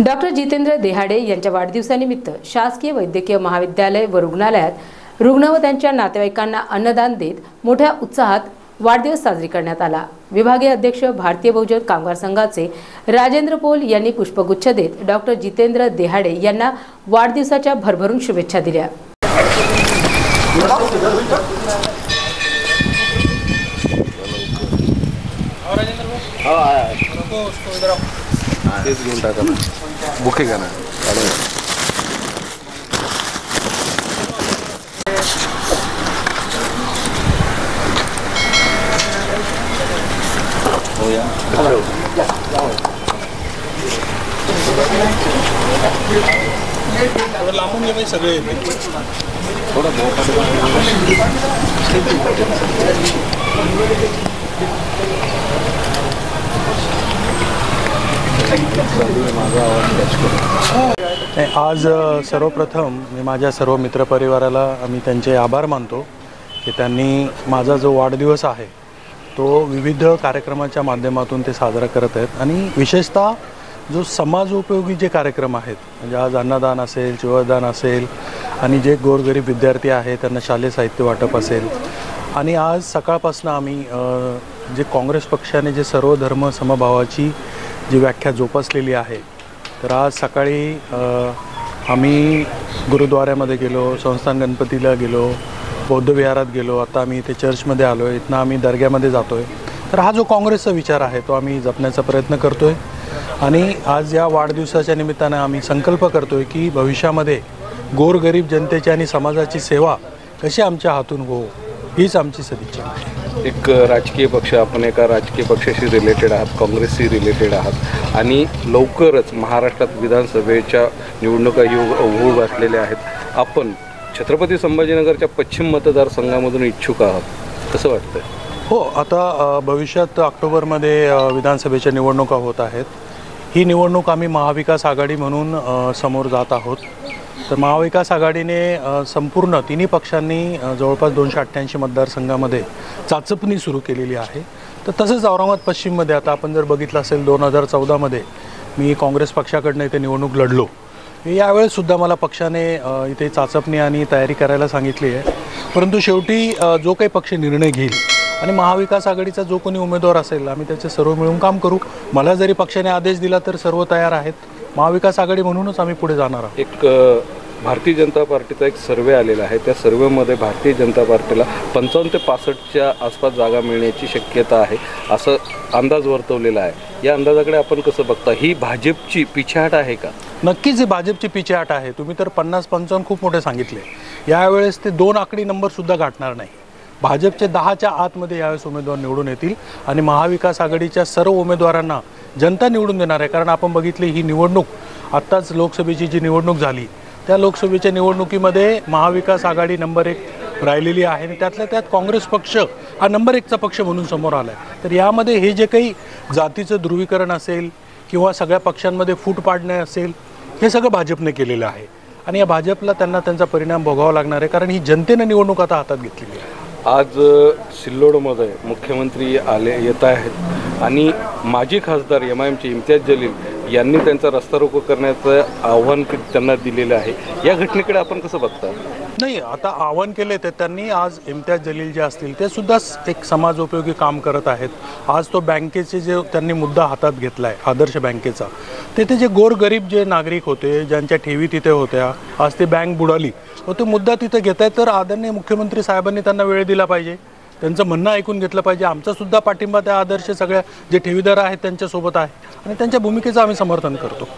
Doctor Jitendra Dehade यांच्या वाढदिवसानिमित्त शासकीय वैद्यकीय महाविद्यालय व रुग्णालयात रुग्ण व त्यांच्या नातेवाईकांना अन्नदान देत मोठ्या उत्साहात वाढदिवस साजरी करण्यात आला. विभागीय अध्यक्ष भारतीय बहुजन कामगार संघाचे राजेंद्र पोल यांनी पुष्पगुच्छ देत डॉक्टर जितेंद्र देहाडे यांना वाढदिवसाच्या भरभरून शुभेच्छा दिल्या. तेच घेऊन टाका ना. बुके घ्या ना काढून घ्या. हो या. लांबून गेले सगळे येते थोडं आज सर्वप्रथम मी माझ्या सर्व मित्रपरिवाराला आम्ही त्यांचे आभार मानतो की त्यांनी माझा जो वाढदिवस आहे तो विविध कार्यक्रमाच्या माध्यमातून ते साजरा करत आहेत. आणि विशेषतः जो समाजोपयोगी जे कार्यक्रम आहेत म्हणजे आज अन्नदान असेल शिवदान असेल आणि जे गोरगरीब विद्यार्थी आहेत त्यांना शालेय साहित्य वाटप असेल. आणि आज सकाळपासून आम्ही जे काँग्रेस पक्षाने जे सर्व धर्म समभावाची जी व्याख्या जोपासलेली आहे तर आज सकाळी आम्ही गुरुद्वाऱ्यामध्ये गेलो संस्थान गणपतीला गेलो बौद्ध विहारात गेलो. आता आम्ही इथे चर्चमध्ये आलो आहे इथनं आम्ही दर्ग्यामध्ये जातो आहे तर हा जो काँग्रेसचा विचार आहे तो आम्ही जपण्याचा प्रयत्न करतो आहे आणि आज या वाढदिवसाच्या निमित्तानं आम्ही संकल्प करतो आहे की भविष्यामध्ये गोरगरीब जनतेची आणि समाजाची सेवा कशी आमच्या हातून हो हीच आमची सदिच्छा. आहे एक राजकीय पक्ष आपण एका राजकीय पक्षाशी रिलेटेड आहात काँग्रेसशी रिलेटेड आहात. आणि लवकरच महाराष्ट्रात विधानसभेच्या निवडणुका येऊ होऊ घातलेल्या आहेत. आपण छत्रपती संभाजीनगरच्या पश्चिम मतदारसंघामधून इच्छुक आहात. कसं वाटतं हो आता भविष्यात ऑक्टोबरमध्ये विधानसभेच्या निवडणुका होत आहेत. ही निवडणूक आम्ही महाविकास आघाडी म्हणून समोर जात आहोत. तर महाविकास आघाडीने संपूर्ण तिन्ही पक्षांनी जवळपास दोनशे अठ्ठ्याऐंशी मतदारसंघामध्ये चाचपणी सुरू केलेली आहे. तर तसंच औरंगाबाद पश्चिममध्ये आता आपण जर बघितलं असेल दोन हजार चौदामध्ये मी काँग्रेस पक्षाकडनं इथे निवडणूक लढलो. यावेळेससुद्धा मला पक्षाने इथे चाचपणी आणि तयारी करायला सांगितली आहे. परंतु शेवटी जो काही पक्ष निर्णय घेईल आणि महाविकास आघाडीचा जो कोणी उमेदवार असेल आम्ही त्याचे सर्व मिळून काम करू. मला जरी पक्षाने आदेश दिला तर सर्व तयार आहेत. महाविकास आघाडी म्हणूनच आम्ही पुढे जाणार आहोत. एक भारतीय जनता पार्टीचा एक सर्वे आलेला आहे. त्या सर्वेमध्ये भारतीय जनता पार्टीला पंचावन्न ते पासष्टच्या आसपास जागा मिळण्याची शक्यता आहे असं अंदाज वर्तवलेला आहे. या अंदाजाकडे आपण कसं बघता? ही भाजपची पिछाट आहे का? नक्कीच ही भाजपची पिछेहाट आहे. तुम्ही तर पन्नास पंचावन्न खूप मोठे सांगितले. यावेळेस ते दोन आकडी नंबरसुद्धा गाठणार नाही. भाजपचे दहाच्या आतमध्ये यावेळेस उमेदवार निवडून येतील आणि महाविकास आघाडीच्या सर्व उमेदवारांना जनता निवडून देणार आहे. कारण आपण बघितली ही निवडणूक आत्ताच लोकसभेची जी निवडणूक झाली त्या लोकसभेच्या निवडणुकीमध्ये महाविकास आघाडी नंबर एक राहिलेली आहे आणि त्यातल्या त्यात काँग्रेस पक्ष हा नंबर एकचा पक्ष म्हणून समोर आला आहे तर यामध्ये हे जे काही जातीचं ध्रुवीकरण असेल किंवा सगळ्या पक्षांमध्ये फूट पाडणे असेल हे सगळं भाजपने केलेलं आहे. आणि या भाजपला त्यांना त्यांचा परिणाम भोगावा लागणार आहे कारण ही जनतेनं निवडणूक आता हातात घेतलेली आहे. आज सिल्लोडमध्ये मुख्यमंत्री आले येत आहेत. आणि माजी खासदार एम आय एमचे इम्तियाज जलील यांनी त्यांचा रस्ता रोको करण्याचं आव्हान त्यांना दिलेलं आहे. या घटनेकडे आपण कसं बघता? नाही आता आवाहन केले ते. त्यांनी आज इम्तियाज जलील जे असतील ते सुद्धा एक समाज उपयोगी काम करत आहेत. आज तो बँकेचे जे त्यांनी मुद्दा हातात घेतला आहे आदर्श बँकेचा तेथे जे गोरगरीब जे नागरिक होते ज्यांच्या ठेवी तिथे होत्या आज ती बँक बुडाली व तो मुद्दा तिथे घेत आहेत तर आदरणीय मुख्यमंत्री साहेबांनी त्यांना वेळ दिला पाहिजे. त्यांचं म्हणणं ऐकून घेतलं पाहिजे. आमचा सुद्धा पाठिंबा त्या आदर्श सगळ्या जे ठेवीदार आहेत त्यांच्यासोबत आहे. आणि त्यांच्या भूमिकेचं आम्ही समर्थन करतो.